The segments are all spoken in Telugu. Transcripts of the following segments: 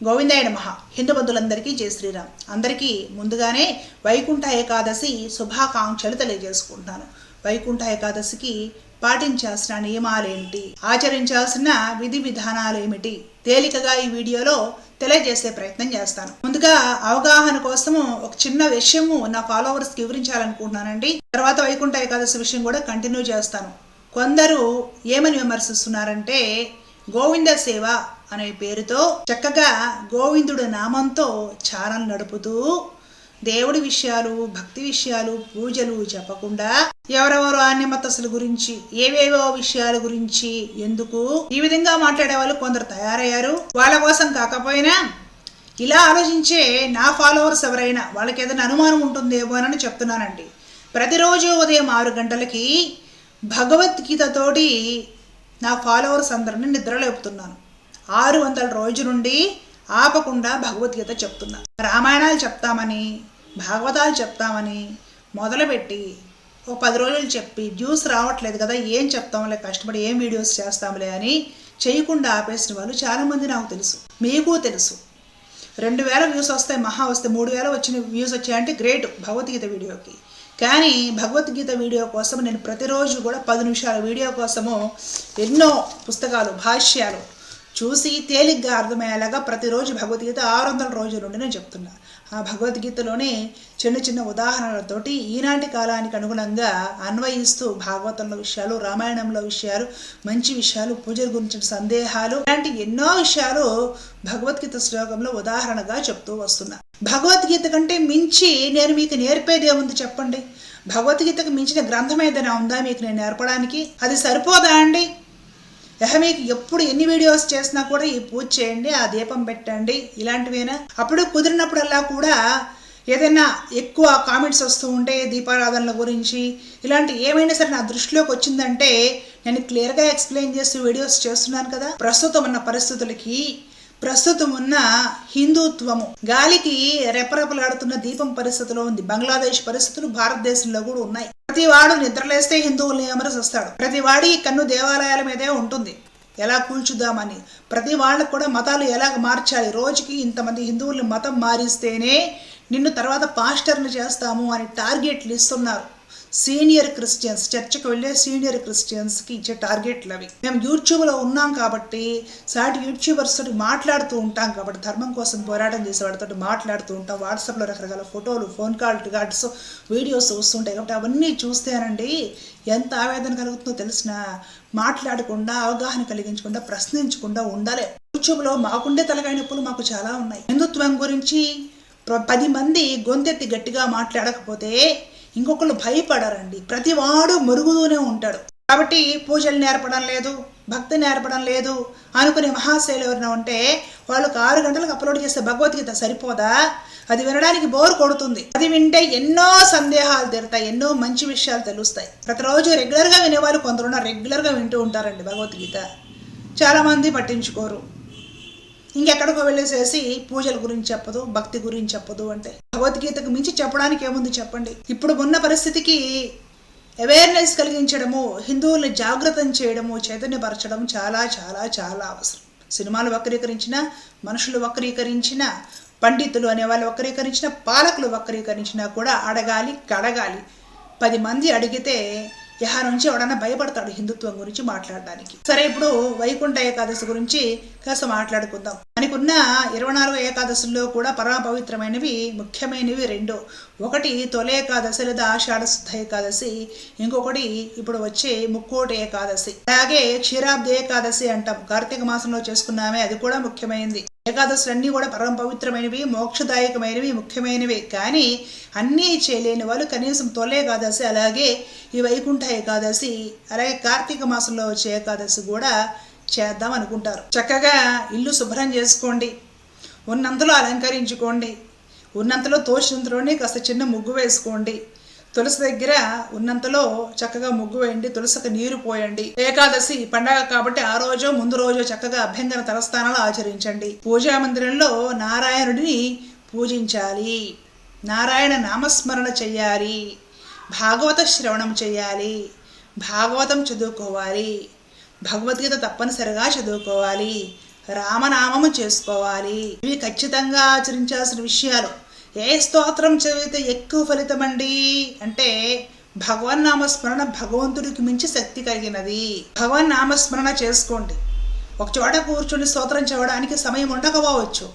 గోవిందాయ నమః. హిందూ బంధువులందరికీ జై శ్రీరామ్. అందరికీ ముందుగానే వైకుంఠ ఏకాదశి శుభాకాంక్షలు తెలియజేసుకుంటున్నాను. వైకుంఠ ఏకాదశికి పాటించాల్సిన నియమాలేమిటి? ఆచరించాల్సిన విధి విధానాలు ఏమిటి తేలికగా ఈ వీడియోలో తెలియజేసే ప్రయత్నం చేస్తాను. ముందుగా అవగాహన కోసము ఒక చిన్న విషయము నా ఫాలోవర్స్కి వివరించాలనుకుంటున్నానండి. తర్వాత వైకుంఠ ఏకాదశి విషయం కూడా కంటిన్యూ చేస్తాను. కొందరు ఏమని విమర్శిస్తున్నారంటే గోవింద సేవ అనే పేరుతో చక్కగా గోవిందుడు నామంతో చారం నడుపుతూ దేవుడి విషయాలు భక్తి విషయాలు పూజలు చెప్పకుండా ఎవరెవరు అన్యమతస్సుల గురించి ఏవేవో విషయాల గురించి ఎందుకు ఈ విధంగా మాట్లాడే వాళ్ళు కొందరు తయారయ్యారు. వాళ్ళ కోసం కాకపోయినా ఇలా ఆలోచించే నా ఫాలోవర్స్ ఎవరైనా వాళ్ళకి ఏదైనా అనుమానం ఉంటుందేమో అని చెప్తున్నానండి. ప్రతిరోజు ఉదయం ఆరు గంటలకి భగవద్గీతతోటి నా ఫాలోవర్స్ అందరిని నిద్రలేపుతున్నాను. ఆరు వందల రోజు నుండి ఆపకుండా భగవద్గీత చెప్తున్నా. రామాయణాలు చెప్తామని భాగవతాలు చెప్తామని మొదలుపెట్టి ఓ పది రోజులు చెప్పి జ్యూస్ రావట్లేదు కదా ఏం చెప్తాంలే కష్టపడి ఏం వీడియోస్ చేస్తాంలే అని చేయకుండా ఆపేసిన వాళ్ళు చాలామంది నాకు తెలుసు. మీకు తెలుసు. రెండు వేల వ్యూస్ వస్తాయి మహా వస్తే మూడు వేల వచ్చిన వ్యూస్ వచ్చాయంటే గ్రేట్ భగవద్గీత వీడియోకి. కానీ భగవద్గీత వీడియో కోసం నేను ప్రతిరోజు కూడా పది నిమిషాల వీడియో కోసము ఎన్నో పుస్తకాలు భాష్యాలు చూసి తేలిగ్గా అర్థమయ్యేలాగా ప్రతిరోజు భగవద్గీత ఆరు వందల రోజుల నుండి నేను చెప్తున్నా. ఆ భగవద్గీతలోనే చిన్న చిన్న ఉదాహరణలతోటి ఈనాటి కాలానికి అనుగుణంగా అన్వయిస్తూ భాగవతంలో విషయాలు రామాయణంలో విషయాలు మంచి విషయాలు పూజల గురించిన సందేహాలు ఇలాంటి ఎన్నో విషయాలు భగవద్గీత శ్లోకంలో ఉదాహరణగా చెప్తూ వస్తున్నా. భగవద్గీత కంటే మించి నేను మీకు నేర్పేది ఏముంది చెప్పండి? భగవద్గీతకు మించిన గ్రంథం ఏదైనా ఉందా మీకు నేను నేర్పడానికి? అది సరిపోదా అండి? యహ మీకు ఎప్పుడు ఎన్ని వీడియోస్ చేసినా కూడా ఈ పూజ చేయండి ఆ దీపం పెట్టండి ఇలాంటివేనా? అప్పుడు కుదిరినప్పుడల్లా కూడా ఏదైనా ఎక్కువ కామెంట్స్ వస్తూ ఉంటే దీపారాధనల గురించి ఇలాంటి ఏమైనా సరే నా దృష్టిలోకి వచ్చిందంటే నేను క్లియర్గా ఎక్స్ప్లెయిన్ చేస్తూ వీడియోస్ చేస్తున్నాను కదా. ప్రస్తుతం ఉన్న పరిస్థితులకి ప్రస్తుతం ఉన్న హిందుత్వము. గాలికి రెపరెపలాడుతున్న దీపం పరిస్థితిలో ఉంది. బంగ్లాదేశ్ పరిస్థితులు భారతదేశంలో కూడా ఉన్నాయి. ప్రతి వాడు నిద్రలేస్తే హిందువుల్ని అమరసిస్తాడు. ప్రతి వాడి కన్ను దేవాలయాల మీదే ఉంటుంది. ఎలా కూల్చుదామని? ప్రతి వాళ్ళకు కూడా మతాలు ఎలాగ మార్చాలి? రోజుకి ఇంతమంది హిందువుల్ని మతం మారిస్తేనే నిన్ను తర్వాత పాస్టర్ని చేస్తాము అని టార్గెట్లు ఇస్తున్నారు. సీనియర్ క్రిస్టియన్స్ చర్చికి వెళ్ళే సీనియర్ క్రిస్టియన్స్కి ఇచ్చే టార్గెట్లు అవి మేము యూట్యూబ్లో ఉన్నాం కాబట్టి సాటి యూట్యూబర్స్ తోటి మాట్లాడుతూ ఉంటాం కాబట్టి ధర్మం కోసం పోరాటం చేసే వాళ్ళతో మాట్లాడుతూ ఉంటాం. వాట్సాప్లో రకరకాల ఫోటోలు ఫోన్ కాల్ రికార్డ్స్ వీడియోస్ వస్తుంటాయి కాబట్టి అవన్నీ చూస్తేనండి ఎంత ఆవేదన కలుగుతుందో తెలిసిన మాట్లాడకుండా అవగాహన కలిగించకుండా ప్రశ్నించకుండా ఉండాలి. యూట్యూబ్లో మాకుండే తలకాయ నొప్పులు మాకు చాలా ఉన్నాయి. హిందుత్వం గురించి పది మంది గొంతెత్తి గట్టిగా మాట్లాడకపోతే ఇంకొకళ్ళు భయపడరండి. ప్రతివాడు మరుగుతూనే ఉంటాడు. కాబట్టి పూజలు నేర్పడం లేదు భక్తి నేర్పడం లేదు అనుకునే మహాశైలు ఎవరైనా ఉంటే వాళ్ళకి ఆరు గంటలకు అప్లోడ్ చేస్తే భగవద్గీత సరిపోదా? అది వినడానికి బోర్ కొడుతుంది. అది వింటే ఎన్నో సందేహాలు తీరుతాయి ఎన్నో మంచి విషయాలు తెలుస్తాయి. ప్రతిరోజు రెగ్యులర్గా వినేవాళ్ళు కొందరు రెగ్యులర్గా వింటూ ఉంటారండి భగవద్గీత. చాలామంది పట్టించుకోరు. ఇంకెక్కడికో వెళ్ళేసేసి పూజల గురించి చెప్పదు భక్తి గురించి చెప్పదు అంటే. భగవద్గీతకు మించి చెప్పడానికి ఏముంది చెప్పండి? ఇప్పుడు ఉన్న పరిస్థితికి అవేర్నెస్ కలిగించడము హిందువుల్ని జాగ్రత్తం చేయడము చైతన్యపరచడం చాలా చాలా చాలా అవసరం. సినిమాలు వక్రీకరించిన మనుషులు వక్రీకరించిన పండితులు అనే వాళ్ళు వక్రీకరించిన పాలకులు వక్రీకరించినా కూడా అడగాలి కడగాలి. పది మంది అడిగితే యహ నుంచి ఎవడన్నా భయపడతాడు హిందుత్వం గురించి మాట్లాడడానికి. సరే ఇప్పుడు వైకుంఠ ఏకాదశి గురించి కాస్త మాట్లాడుకుందాం. మనకున్న ఇరవై నాలుగు ఏకాదశుల్లో కూడా పరమ పవిత్రమైనవి ముఖ్యమైనవి రెండు. ఒకటి తొలి ఏకాదశి లేదా ఆషాఢశుద్ధ ఏకాదశి ఇంకొకటి ఇప్పుడు వచ్చే ముక్కోటి ఏకాదశి. అలాగే క్షీరాబ్ది ఏకాదశి అంటాం. కార్తీక మాసంలో చేసుకున్నామే అది కూడా ముఖ్యమైనది ఏకాదశులు అన్నీ కూడా పరమ పవిత్రమైనవి మోక్షదాయకమైనవి ముఖ్యమైనవి. కానీ అన్నీ చేయలేని వాళ్ళు కనీసం తొలి ఏకాదశి అలాగే ఈ వైకుంఠ ఏకాదశి అలాగే కార్తీక మాసంలో వచ్చే ఏకాదశి కూడా చేద్దాం అనుకుంటారు. చక్కగా ఇల్లు శుభ్రం చేసుకోండి. ఉన్నంతలో అలంకరించుకోండి. ఉన్నంతలో తోచినంతలోనే కాస్త చిన్న ముగ్గు వేసుకోండి. తులసి దగ్గర ఉన్నంతలో చక్కగా ముగ్గు వేయండి తులసికి నీరు పోయండి. ఏకాదశి పండగ కాబట్టి ఆ రోజు ముందు రోజు చక్కగా అభ్యంగన తలస్థానాలు ఆచరించండి. పూజా మందిరంలో నారాయణుడిని పూజించాలి. నారాయణ నామస్మరణ చెయ్యాలి భాగవత శ్రవణం చేయాలి. భాగవతం చదువుకోవాలి. భగవద్గీత తప్పనిసరిగా చదువుకోవాలి. రామనామము చేసుకోవాలి. ఇవి ఖచ్చితంగా ఆచరించాల్సిన విషయాలు. ఏ స్తోత్రం చదివితే ఎక్కువ ఫలితం అండి? అంటే భగవన్ నామస్మరణ భగవంతుడికి మించి శక్తి కలిగినది. భగవన్ నామస్మరణ చేసుకోండి. ఒక చోట కూర్చుని స్తోత్రం చదవడానికి సమయం ఉండకపోవచ్చు.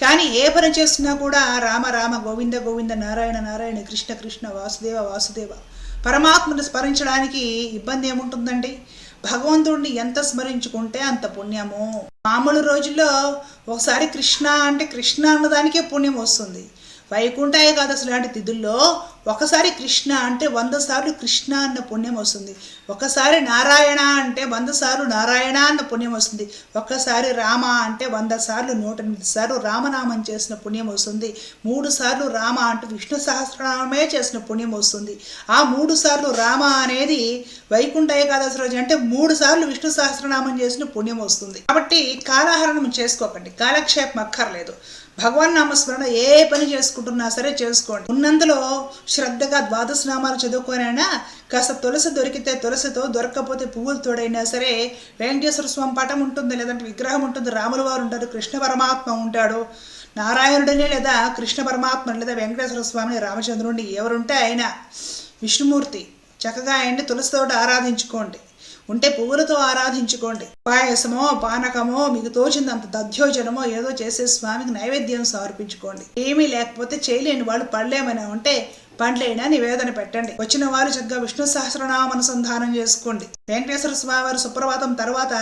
కానీ ఏ పని చేస్తున్నా కూడా రామ రామ గోవింద గోవింద నారాయణ నారాయణ కృష్ణ కృష్ణ వాసుదేవ వాసుదేవ పరమాత్మను స్మరించడానికి ఇబ్బంది ఏముంటుందండి? భగవంతుడిని ఎంత స్మరించుకుంటే అంత పుణ్యము. మామూలు రోజుల్లో ఒకసారి కృష్ణ అంటే కృష్ణ అన్నదానికే పుణ్యం వస్తుంది. వైకుంఠ ఏకాదశి లాంటి తిథుల్లో ఒకసారి కృష్ణ అంటే వంద సార్లు కృష్ణ అన్న పుణ్యం వస్తుంది. ఒకసారి నారాయణ అంటే వంద సార్లు నారాయణ అన్న పుణ్యం వస్తుంది. ఒక్కసారి రామ అంటే వంద సార్లు నూట ఎనిమిది సార్లు రామనామం చేసిన పుణ్యం వస్తుంది. మూడు సార్లు రామ అంటూ విష్ణు సహస్రనామే చేసిన పుణ్యం వస్తుంది. ఆ మూడు సార్లు రామ అనేది వైకుంఠ ఏకాదశి రోజు అంటే మూడు సార్లు విష్ణు సహస్రనామం చేసిన పుణ్యం వస్తుంది. కాబట్టి కాలహరణం చేసుకోకండి. కాలక్షేపం అక్కర్లేదు. భగవాన్ నామస్మరణ ఏ పని చేసుకుంటున్నా సరే చేసుకోండి. ఉన్నందులో శ్రద్ధగా ద్వాదశ నామాలు చదువుకోనైనా కాస్త తులసి దొరికితే తులసితో దొరకకపోతే పువ్వులతోడైనా సరే వెంకటేశ్వర స్వామి పటం ఉంటుంది లేదంటే విగ్రహం ఉంటుంది రాముల వారు ఉంటారు కృష్ణ పరమాత్మ ఉంటాడు. నారాయణుడిని లేదా కృష్ణ పరమాత్మ లేదా వెంకటేశ్వర స్వామిని రామచంద్రుడిని ఎవరుంటే ఆయన విష్ణుమూర్తి. చక్కగా ఆయన్ని తులసితోటి ఆరాధించుకోండి. ఉంటే పువ్వులతో ఆరాధించుకోండి. పాయసమో పానకమో మీకు తోచిందంత దధ్యోజనమో ఏదో చేసే స్వామికి నైవేద్యం సమర్పించుకోండి. ఏమీ లేకపోతే చేయలేని వాళ్ళు పళ్ళేమైనా ఉంటే పండ్లైనా నివేదన పెట్టండి. వచ్చిన వారు చక్కగా విష్ణు సహస్రనామ అనుసంధానం చేసుకోండి. వెంకటేశ్వర స్వామి వారి సుప్రభాతం తర్వాత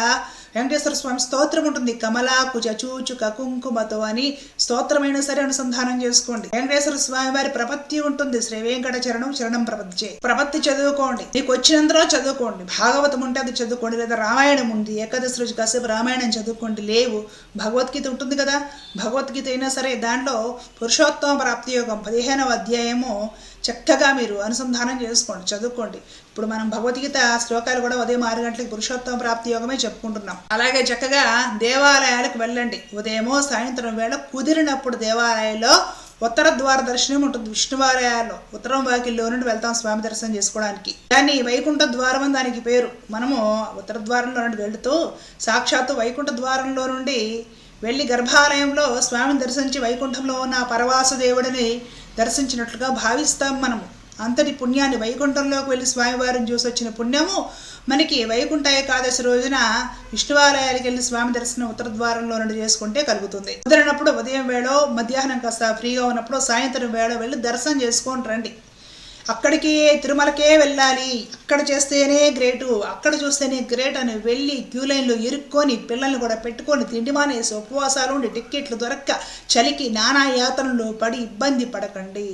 వెంకటేశ్వర స్వామి స్తోత్రం ఉంటుంది. కమలాకు చచూచు కకుంకుమతో అని స్తోత్రమైనా సరే అనుసంధానం చేసుకోండి. వెంకటేశ్వర స్వామి వారి ప్రపత్తి ఉంటుంది. శ్రీ వెంకట చరణం చరణం ప్రపత్తి ప్రపత్తి చదువుకోండి. మీకు వచ్చినంతలో చదువుకోండి. భాగవతం ఉంటే అది చదువుకోండి. లేదా రామాయణం ఉంది. ఏకాదశి రోజు కాసేపు రామాయణం చదువుకోండి. లేవు. భగవద్గీత ఉంటుంది కదా. భగవద్గీత అయినా సరే దాంట్లో పురుషోత్తమ ప్రాప్తి యోగం పదిహేనవ అధ్యాయము చక్కగా మీరు అనుసంధానం చేసుకోండి. చదువుకోండి. ఇప్పుడు మనం భగవద్గీత శ్లోకాలు కూడా ఉదయం ఆరు గంటలకు పురుషోత్తమ ప్రాప్తి యోగమే చెప్పుకుంటున్నాం. అలాగే చక్కగా దేవాలయాలకు వెళ్ళండి. ఉదయమో సాయంత్రం వేళ కుదిరినప్పుడు దేవాలయంలో ఉత్తర ద్వార దర్శనం ఉంటుంది. విష్ణువాలయాల్లో ఉత్తరం వాకిల్లో నుండి వెళ్తాం స్వామి దర్శనం చేసుకోవడానికి. దాన్ని వైకుంఠ ద్వారం అని దానికి పేరు. మనము ఉత్తర ద్వారంలో నుండి వెళుతూ సాక్షాత్తు వైకుంఠ ద్వారంలో నుండి వెళ్ళి గర్భాలయంలో స్వామిని దర్శించి వైకుంఠంలో ఉన్న పరవాసు దేవుడిని దర్శించినట్లుగా భావిస్తాం మనము. అంతటి పుణ్యాన్ని వైకుంఠంలోకి వెళ్ళి స్వామివారిని చూసి వచ్చిన పుణ్యము మనకి వైకుంఠ ఏకాదశి రోజున విష్ణువాలయానికి వెళ్ళి స్వామి దర్శనం ఉత్తర ద్వారంలో నుండి చేసుకుంటే కలుగుతుంది. కుదిరినప్పుడు ఉదయం వేళ మధ్యాహ్నం కాస్త ఫ్రీగా ఉన్నప్పుడు సాయంత్రం వేళ వెళ్ళి దర్శనం చేసుకొని రండి. అక్కడికి తిరుమలకే వెళ్ళాలి. అక్కడ చేస్తేనే గ్రేటు అక్కడ చూస్తేనే గ్రేట్ అని వెళ్ళి క్యూ లైన్లో ఇరుక్కొని పిల్లల్ని కూడా పెట్టుకొని తిండి మానేసి ఉపవాసాలు ఉండి టిక్కెట్లు దొరక్క చలికి నానా యాతనలో పడి ఇబ్బంది పడకండి.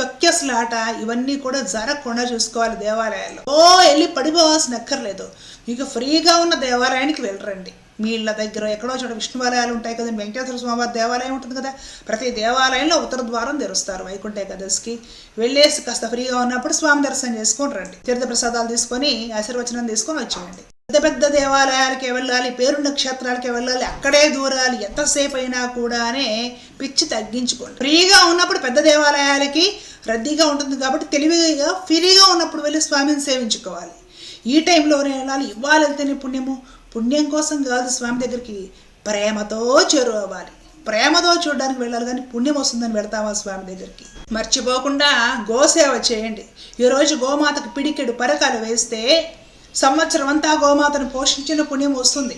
తొక్కెసలాట ఇవన్నీ కూడా జరగకుండా చూసుకోవాలి దేవాలయాల్లో. ఓ వెళ్ళి పడిపోవాల్సిన అక్కర్లేదు. మీకు ఫ్రీగా ఉన్న దేవాలయానికి వెళ్ళరండి. మీ ఇళ్ళ దగ్గర ఎక్కడో చోట విష్ణువాలయాలు ఉంటాయి కదండి వెంకటేశ్వర స్వామివారి దేవాలయం ఉంటుంది కదా ప్రతి దేవాలయంలో ఉత్తర ద్వారం తెరుస్తారు వైకుంఠ ఏకాదశికి. వెళ్ళేసి కాస్త ఫ్రీగా ఉన్నప్పుడు స్వామి దర్శనం చేసుకొని రండి. తీర్థ ప్రసాదాలు తీసుకొని ఆశీర్వచనం తీసుకొని వచ్చేయండి. పెద్ద పెద్ద దేవాలయాలకే వెళ్ళాలి పేరున్న క్షేత్రాలకే వెళ్ళాలి అక్కడే దూరాలి ఎంతసేపు అయినా కూడానే పిచ్చి తగ్గించుకోండి. ఫ్రీగా ఉన్నప్పుడు పెద్ద దేవాలయాలకి రద్దీగా ఉంటుంది కాబట్టి తెలివిగా ఫ్రీగా ఉన్నప్పుడు వెళ్ళి స్వామిని సేవించుకోవాలి. ఈ టైంలోనే వెళ్ళాలి ఇవ్వాలి వెళ్తేనే పుణ్యము. పుణ్యం కోసం కాదు స్వామి దగ్గరికి ప్రేమతో చేరువాలి ప్రేమతో చూడడానికి వెళ్ళాలి కానీ పుణ్యం వస్తుందని వెళ్తావా స్వామి దగ్గరికి? మర్చిపోకుండా గోసేవ చేయండి. ఈరోజు గోమాతకు పిడికెడు పరకాలు వేస్తే సంవత్సరం అంతా గోమాతను పోషించిన పుణ్యం వస్తుంది.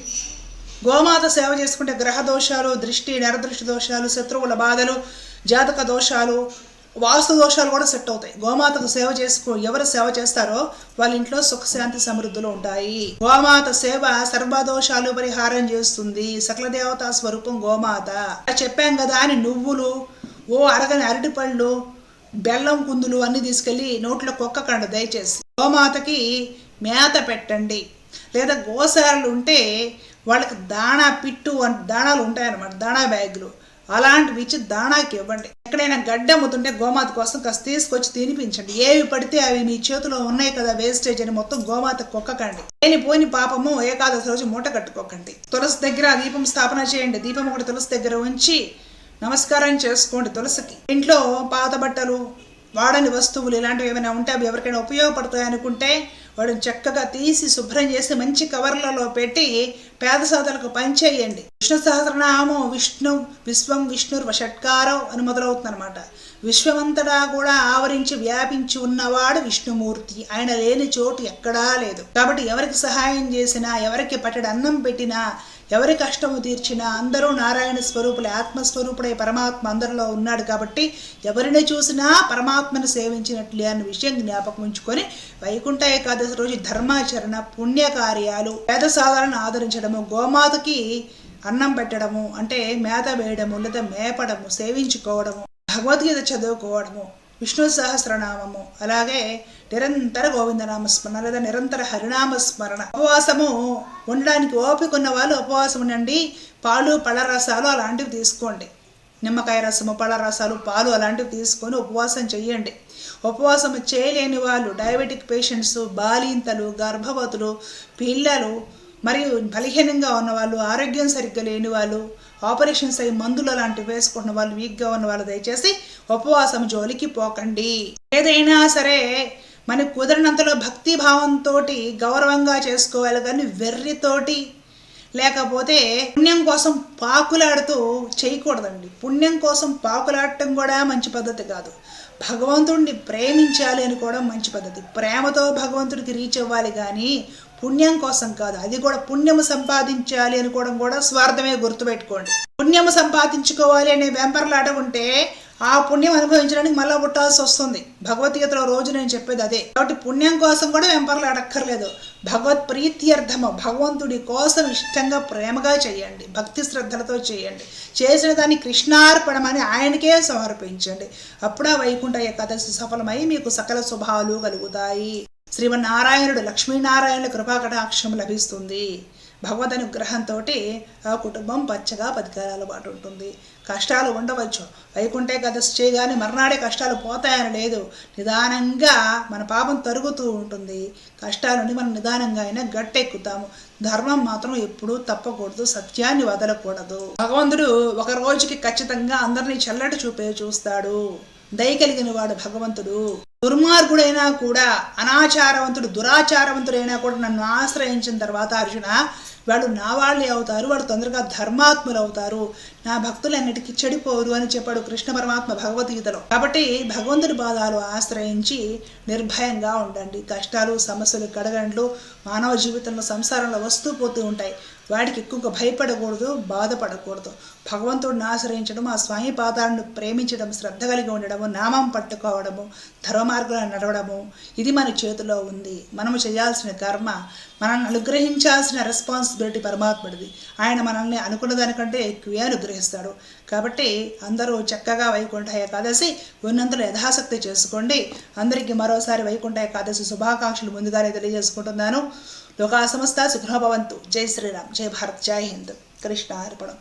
గోమాత సేవ చేసుకుంటే గ్రహ దోషాలు దృష్టి నరదృష్టి దోషాలు శత్రువుల బాధలు జాతక దోషాలు వాస్తు దోషాలు కూడా సెట్ అవుతాయి. గోమాతకు సేవ చేసుకో ఎవరు సేవ చేస్తారో వాళ్ళ ఇంట్లో సుఖశాంతి సమృద్ధులు ఉంటాయి. గోమాత సేవ సర్వదోషాలు పరిహారం చేస్తుంది. సకల దేవతా స్వరూపం గోమాత. చెప్పాం కదా అని నువ్వులు ఓ అరగని అరటిపళ్ళు బెల్లం కుందులు అన్ని తీసుకెళ్ళి నోట్లో కుక్కకండి దయచేసి గోమాతకి మేత పెట్టండి. లేదా గోశాలలు ఉంటే వాళ్ళకి దాణా పిట్టు అంటే దాణాలు ఉంటాయన్నమాట. దాణా బ్యాగులు. అలాంటివి ఇచ్చి దాణాకి ఇవ్వండి. ఎక్కడైనా గడ్డి అమ్ముతుంటే గోమాత కోసం కాస్త తీసుకొచ్చి తినిపించండి. ఏవి పడితే అవి మీ చేతిలో ఉన్నాయి కదా వేస్టేజ్ అని మొత్తం గోమాత కొక్కకండి. లేని పోని పాపము ఏకాదశి రోజు మూట కట్టుకోకండి. తులసి దగ్గర దీపం స్థాపన చేయండి. దీపం ఒకటి తులసి దగ్గర ఉంచి నమస్కారం చేసుకోండి తులసికి. ఇంట్లో పాత బట్టలు వాడని వస్తువులు ఇలాంటివి ఏమైనా ఉంటే అవి ఎవరికైనా ఉపయోగపడతాయి అనుకుంటే వాడిని చక్కగా తీసి శుభ్రం చేసి మంచి కవర్లలో పెట్టి పేద సోదరులకు పంచేయండి విష్ణు సహస్రనామం విష్ణు విశ్వం విష్ణుర్ షట్కారం అని మొదలవుతుందన్నమాట. విశ్వమంతటా కూడా ఆవరించి వ్యాపించి ఉన్నవాడు విష్ణుమూర్తి. ఆయన లేని చోటు ఎక్కడా లేదు. కాబట్టి ఎవరికి సహాయం చేసినా ఎవరికి పట్టడి అన్నం పెట్టినా ఎవరి కష్టము తీర్చినా అందరూ నారాయణ స్వరూపులే ఆత్మస్వరూపుడే పరమాత్మ అందరిలో ఉన్నాడు కాబట్టి ఎవరిని చూసినా పరమాత్మను సేవించినట్లే అన్న విషయం జ్ఞాపకం ఉంచుకొని వైకుంఠ ఏకాదశి రోజు ధర్మాచరణ పుణ్యకార్యాలు పేద సాధారణ ఆదరించడము గోమాతకి అన్నం పెట్టడము అంటే మేత వేయడము లేదా మేపడము సేవించుకోవడము భగవద్గీత చదువుకోవడము విష్ణు సహస్రనామము అలాగే నిరంతర గోవిందనామ స్మరణ లేదా నిరంతర హరినామ స్మరణ ఉపవాసము ఉండడానికి ఓపిక ఉన్న వాళ్ళు ఉపవాసం ఉండండి పాలు పళ్ళరసాలు అలాంటివి తీసుకోండి. నిమ్మకాయ రసము పళ్ళరసాలు పాలు అలాంటివి తీసుకొని ఉపవాసం చేయండి ఉపవాసం చేయలేని వాళ్ళు డయాబెటిక్ పేషెంట్స్ బాలింతలు గర్భవతులు పిల్లలు మరియు బలహీనంగా ఉన్నవాళ్ళు ఆరోగ్యం సరిగ్గా లేని వాళ్ళు ఆపరేషన్స్ అయ్యి మందులు అలాంటివి వేసుకున్న వాళ్ళు వీక్గా ఉన్న వాళ్ళు దయచేసి ఉపవాసం జోలికి పోకండి. ఏదైనా సరే మనకు కుదిరినంతలో భక్తి భావంతో గౌరవంగా చేసుకోవాలి కానీ వెర్రితోటి లేకపోతే పుణ్యం కోసం పాకులాడుతూ చేయకూడదండి. పుణ్యం కోసం పాకులాడటం కూడా మంచి పద్ధతి కాదు. భగవంతుడిని ప్రేమించాలి అని కూడా మంచి పద్ధతి. ప్రేమతో భగవంతుడికి రీచ్ అవ్వాలి కానీ పుణ్యం కోసం కాదు. అది కూడా పుణ్యము సంపాదించాలి అనుకోవడం కూడా స్వార్థమే గుర్తుపెట్టుకోండి. పుణ్యము సంపాదించుకోవాలి అనే వెంపర్లాట ఉంటే ఆ పుణ్యం అనుభవించడానికి మళ్ళీ పుట్టాల్సి వస్తుంది. భగవద్గీతలో రోజు నేను చెప్పేది అదే. కాబట్టి పుణ్యం కోసం కూడా వెంపర్లు అడక్కర్లేదు. భగవత్ ప్రీత్యర్థము భగవంతుడి కోసం ఇష్టంగా ప్రేమగా చేయండి భక్తి శ్రద్ధలతో చేయండి. చేసిన దాన్ని కృష్ణార్పణమని ఆయనకే సమర్పించండి. అప్పుడా వైకుంఠ ఏకాదశి సఫలమై మీకు సకల శుభాలు కలుగుతాయి. శ్రీమన్నారాయణుడు లక్ష్మీనారాయణ కృపాకటాక్షం లభిస్తుంది. భగవద్ అనుగ్రహంతో ఆ కుటుంబం పచ్చగా పదికారాల పాటు ఉంటుంది. కష్టాలు ఉండవచ్చు. వైకుంఠే ఏకాదశి చేయగానే మర్నాడే కష్టాలు పోతాయని లేదు. నిదానంగా మన పాపం తరుగుతూ ఉంటుంది. కష్టాల నుండి మనం నిదానంగా అయినా గట్టెక్కుతాము. ధర్మం మాత్రం ఎప్పుడూ తప్పకూడదు. సత్యాన్ని వదలకూడదు. భగవంతుడు ఒక రోజుకి ఖచ్చితంగా అందరినీ చల్లటి చూపే చూస్తాడు. దయ కలిగిన వాడు భగవంతుడు. దుర్మార్గుడైనా కూడా అనాచారవంతుడు దురాచారవంతుడైనా కూడా నన్ను ఆశ్రయించిన తర్వాత అర్జున వాడు నా వాళ్ళే అవుతారు వాళ్ళు తొందరగా ధర్మాత్ములు అవుతారు నా భక్తులు అన్నిటికీ చెడిపోరు అని చెప్పాడు కృష్ణ పరమాత్మ భగవద్గీతలో. కాబట్టి భగవంతుడి బాధాలు ఆశ్రయించి నిర్భయంగా ఉండండి. కష్టాలు సమస్యలు కడగండ్లు మానవ జీవితంలో సంసారంలో వస్తూ పోతూ ఉంటాయి. వాడికి ఎక్కువగా భయపడకూడదు బాధపడకూడదు. భగవంతుడిని ఆశ్రయించడం ఆ స్వామి పాదాలను ప్రేమించడం శ్రద్ధ కలిగి ఉండడము నామం పట్టుకోవడము ధర్మ మార్గంలో నడవడము ఇది మన చేతిలో ఉంది. మనము చేయాల్సిన కర్మ మనల్ని అనుగ్రహించాల్సిన రెస్పాన్సిబిలిటీ పరమాత్ముడిది. ఆయన మనల్ని అనుకున్న దానికంటే ఎక్కువే అనుగ్రహిస్తాడు. కాబట్టి అందరూ చక్కగా వైకుంఠ ఏకాదశి ఉన్నంతలో యథాశక్తి చేసుకోండి. అందరికీ మరోసారి వైకుంఠ ఏకాదశి శుభాకాంక్షలు ముందుగానే తెలియజేసుకుంటున్నాను. లోకా సమస్త సుఖభవంతు జై శ్రీరామ్. జై భారత్. జై హింద్. కృష్ణ అర్పణం.